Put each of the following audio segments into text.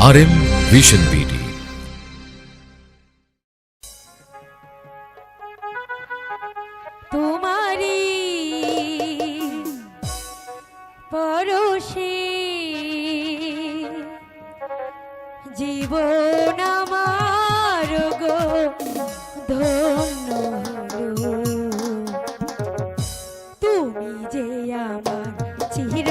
আর M vision BD তোমারি পরশে জীবন আমার গো ধন্য তুমি যে আমার চির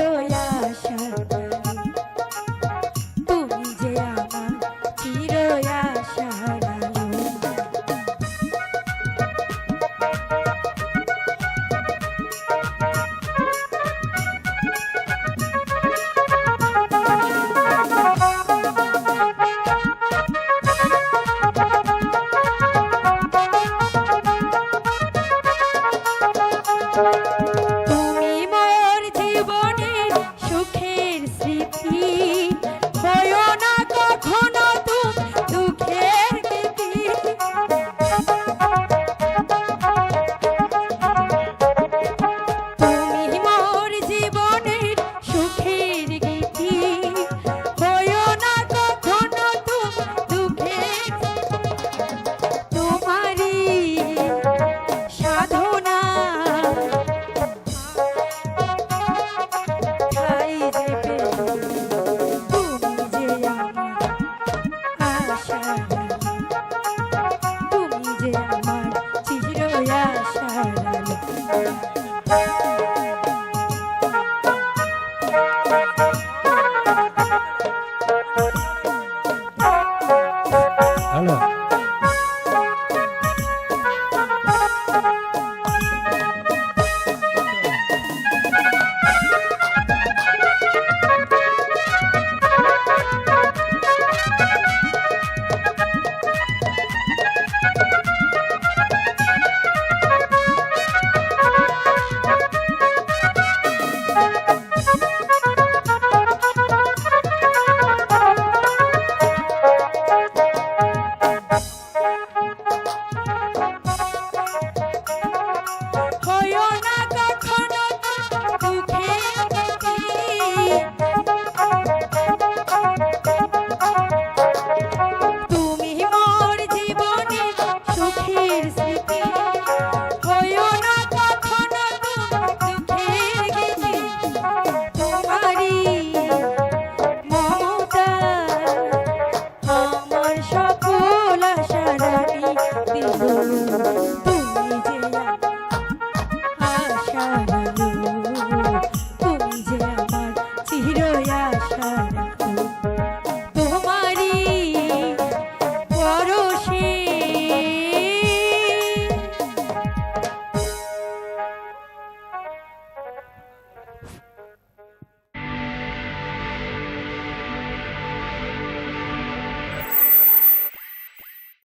Bye.